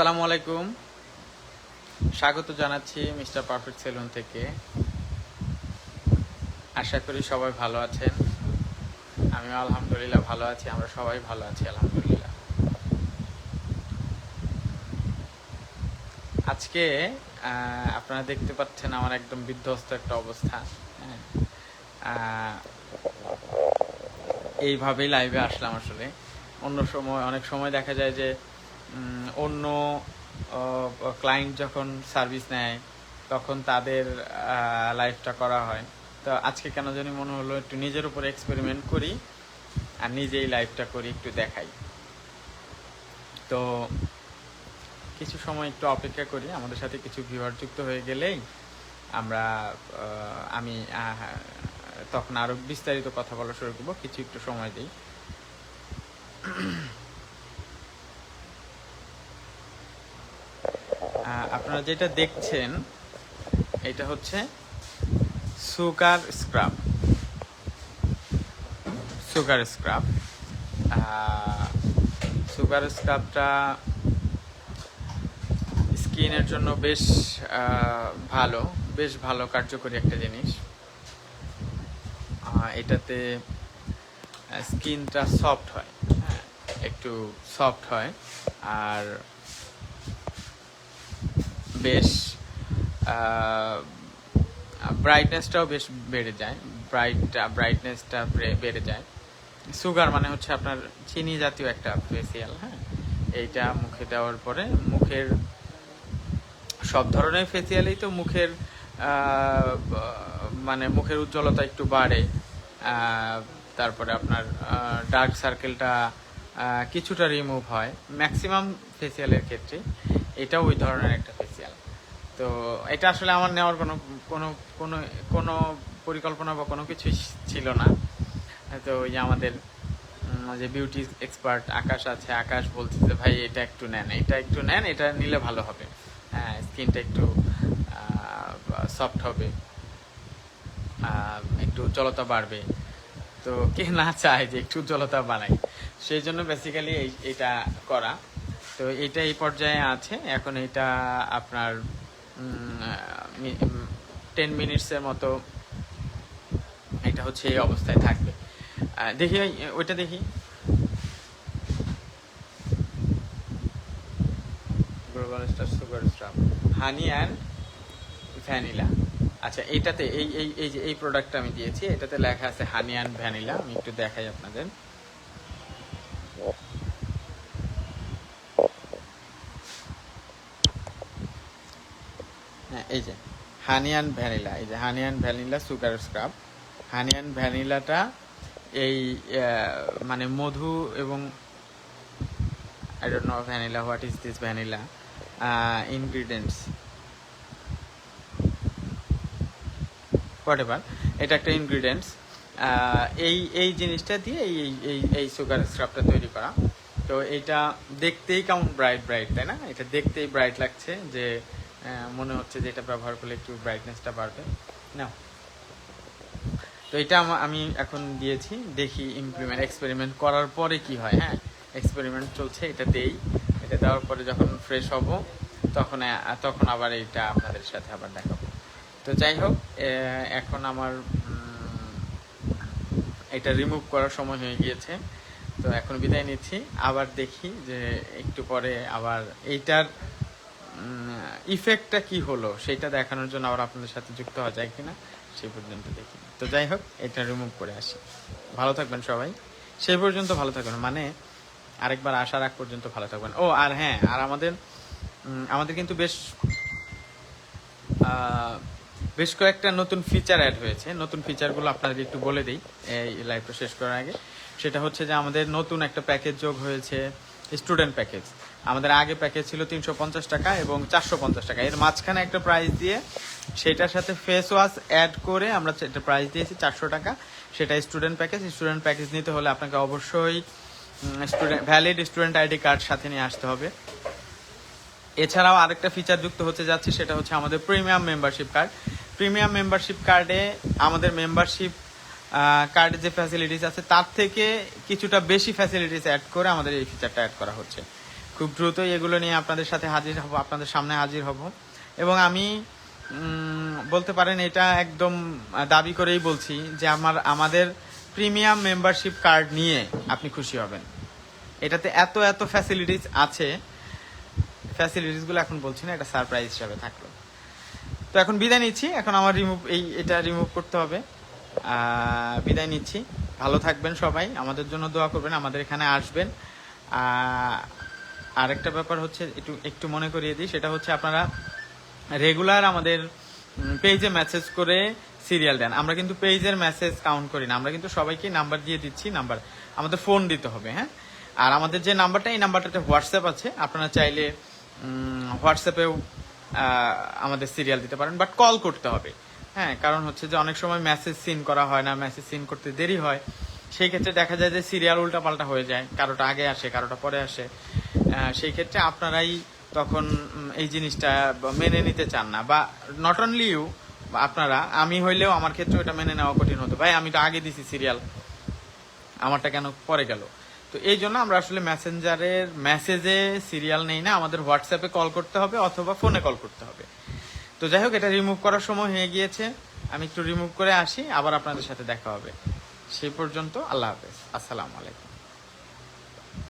আসসালামু আলাইকুম। স্বাগত জানাচ্ছি মিস্টার পারফেক্ট সেলুন থেকে। আশা করি সবাই ভালো আছেন। আমিও আলহামদুলিল্লাহ ভালো আছি, আমরা সবাই ভালো আছি, আলহামদুলিল্লাহ। আজকে আপনারা দেখতে পাচ্ছেন আমার একদম বিধ্বস্ত একটা অবস্থা। হ্যাঁ। এইভাবেই লাইভে আসলাম আসলে। অন্য সময়, অনেক সময় দেখা যায় যে অন্য ক্লায়েন্ট যখন সার্ভিস নেয়, তখন তাদের লাইফটা করা হয়। তো আজকে কেন জানি মনে হলো একটু নিজের উপর এক্সপেরিমেন্ট করি আর নিজেই লাইফটা করি, একটু দেখাই। তো কিছু সময় একটু অপেক্ষা করি, আমাদের সাথে কিছু ভিউয়ার যুক্ত হয়ে গেলেই আমরা আমি তখন আরও বিস্তারিত কথা বলা শুরু করব, কিছু একটু সময় দিই আহ, আপনারা যেটা দেখছেন এটা হচ্ছে sugar scrub. Sugar scrub. Sugar স্ক্রাবটা স্কিনের জন্য বেশ ভালো বেশ ভালো কার্যকরী একটা জিনিস। এটাতে স্কিনটা সফট হয়। হ্যাঁ, একটু সফট হয়। আর বেশ ব্রাইটনেসটাও বেশ বেড়ে যায়। ব্রাইট ব্রাইটনেসটা বেড়ে যায়। সুগার মানে হচ্ছে আপনার চিনি জাতীয় একটা ফেসিয়াল হ্যাঁ? এইটা মুখে দেওয়ার পরে মুখের সব ধরনের ফেসিয়ালেই তো মুখের মানে মুখের উজ্জ্বলতা একটু বাড়ে। তারপরে আপনার ডার্ক সার্কেলটা কিছুটা রিমুভ হয়। ম্যাক্সিমাম ফেসিয়ালের ক্ষেত্রে এটা ওই ধরনের একটা তো এটা আসলে আমার নেওয়ার কোনো কোনো কোনো কোনো পরিকল্পনা বা কোনো কিছুই ছিল না। তো ওই যে আমাদের যে বিউটি এক্সপার্ট আকাশ আছে, আকাশ বলছে যে, ভাই, এটা একটু নেন, এটা একটু নেন, এটা নিলে ভালো হবে। হ্যাঁ স্কিনটা একটু সফট হবে একটু উজ্জ্বলতা বাড়বে। তো কে না চায় যে একটু উজ্জ্বলতা বানাই সেই জন্য বেসিক্যালি এটা করা। তো এটা এই পর্যায়ে আছে। এখন এটা আপনার টেন মিনিটসের মতো এটা হচ্ছে এই অবস্থায় থাকবে। দেখি ওইটা দেখি। Global star sugar star honey and vanilla আচ্ছা এটাতে এই এই এই যে এই প্রোডাক্টটা আমি দিয়েছি এটাতে লেখা আছে হানি অ্যান্ড ভ্যানিলা আমি একটু দেখাই আপনাদের। এই যে হানি অ্যান্ড ভ্যানিলা, এই যে honey and vanilla sugar scrub. Honey and ভ্যানিলাটা এই মানে মধু এবং I don't know vanilla what is this vanilla ingredients what ever একটা ইনগ্রিডিয়েন্টস এই এই জিনিসটা দিয়ে এই, এই- এই সুগার স্ক্রাবটা তৈরি করা। তো এটা দেখতেই কেমন ব্রাইট ব্রাইট তাই না? এটা দেখতেই ব্রাইট লাগছে যে মনে হচ্ছে যে এটা ব্যবহার করলে একটু ব্রাইটনেসটা বাড়বে। না তো এটা আমি এখন দিয়েছি, দেখি ইমপ্লিমেন্ট এক্সপেরিমেন্ট করার পরে কি হয় হ্যাঁ? এক্সপেরিমেন্ট চলছে, এটা দেই। এটা দেওয়ার পরে যখন ফ্রেশ হব, তখন তখন আবার এটা আপনাদের সাথে আবার দেখাবো। তো যাই হোক এখন আমার এটা রিমুভ করার সময় হয়ে গিয়েছে। তো এখন বিদায় নিচ্ছি। আবার দেখি যে একটু পরে আবার এইটার ইফেক্টটা কি হলো সেটা দেখানোর জন্য আবার আপনাদের সাথে যুক্ত হওয়া যায় কিনা সেই পর্যন্ত দেখি। তো যাই হোক, এটা রিমুভ করে আসি। ভালো থাকবেন সবাই। সেই পর্যন্ত ভালো থাকবেন। মানে আরেকবার আসার আগ পর্যন্ত ভালো থাকবেন। ও, আর হ্যাঁ আর আমাদের আমাদের কিন্তু বেশ বেশ কয়েকটা নতুন ফিচার অ্যাড হয়েছে। নতুন ফিচারগুলো আপনাদের একটু বলে দিই, এই লাইভটা শেষ করার আগে। সেটা হচ্ছে যে আমাদের নতুন একটা প্যাকেজ যোগ হয়েছে স্টুডেন্ট প্যাকেজ আমাদের আগে প্যাকেজ ছিল তিনশো পঞ্চাশ টাকা এবং চারশো পঞ্চাশ টাকা। এর মাঝখানে একটা প্রাইস দিয়ে সেটার সাথে ফেস ওয়াশ অ্যাড করে আমরা একটা প্রাইস দিয়েছি চারশো টাকা। সেটা স্টুডেন্ট প্যাকেজ স্টুডেন্ট প্যাকেজ নিতে হলে আপনাকে অবশ্যই student valid student ID card সাথে নিয়ে আসতে হবে। এছাড়াও আরেকটা ফিচার যুক্ত হতে যাচ্ছে, সেটা হচ্ছে আমাদের premium membership card premium membership কার্ডে আমাদের মেম্বারশিপ কার্ডে যে ফ্যাসিলিটিস আছে, তার থেকে কিছুটা বেশি ফ্যাসিলিটিস অ্যাড করে আমাদের এই ফিচারটা অ্যাড করা হচ্ছে। খুব দ্রুতই এগুলো নিয়ে আপনাদের সাথে হাজির হব, আপনাদের সামনে হাজির হব। এবং আমি বলতে পারেন এটা একদম দাবি করেই বলছি যে আমার, আমাদের প্রিমিয়াম মেম্বারশিপ কার্ড নিয়ে আপনি খুশি হবেন। এটাতে এত এত ফ্যাসিলিটিস আছে। ফ্যাসিলিটিসগুলো এখন বলছি না, এটা সারপ্রাইজ হিসাবে থাকল। তো এখন বিদায় নিচ্ছি। এখন আমার রিমুভ এই, এটা রিমুভ করতে হবে। বিদায় নিচ্ছি। ভালো থাকবেন সবাই। আমাদের জন্য দোয়া করবেন। আমাদের এখানে আসবেন। আরেকটা ব্যাপার হচ্ছে, একটু একটু মনে করিয়ে দিই, সেটা হচ্ছে আপনারা রেগুলার আমাদের পেজে মেসেজ করে সিরিয়াল দেন। আমরা কিন্তু পেজের মেসেজ কাউন্ট করি না। আমরা কিন্তু সবাইকে নাম্বার দিয়ে দিচ্ছি নাম্বার আমাদের ফোন দিতে হবে হ্যাঁ? আর আমাদের যে নাম্বারটা এই নাম্বারটাতে হোয়াটসঅ্যাপ আছে। আপনারা চাইলে হোয়াটসঅ্যাপেও আমাদের সিরিয়াল দিতে পারেন বাট কল করতে হবে হ্যাঁ? কারণ হচ্ছে যে অনেক সময় মেসেজ সিন করা হয় না মেসেজ সিন করতে দেরি হয়। সেই ক্ষেত্রে দেখা যায় যে সিরিয়াল উল্টাপাল্টা হয়ে যায়। কারোটা আগে আসে, কারোটা পরে আসে। সেই ক্ষেত্রে আপনারাই তখন এই জিনিসটা মেনে নিতে চান না। বা নট অনলি ইউ আপনারা, আমি হইলেও আমার ক্ষেত্রে এটা মেনে নেওয়া কঠিন হতো। ভাই, আমি তো আগে দিছি সিরিয়াল আমারটা কেন পরে গেল? তো এই জন্য আমরা আসলে মেসেঞ্জারের মেসেজে সিরিয়াল নেই না, আমাদের হোয়াটসঅ্যাপে কল করতে হবে অথবা ফোনে কল করতে হবে। তো যাই হোক, এটা রিমুভ করার সময় হয়ে গিয়েছে। আমি একটু রিমুভ করে আসি, আবার আপনাদের সাথে দেখা হবে। সেই পর্যন্ত আল্লাহ হাফেজ। আসসালামু আলাইকুম।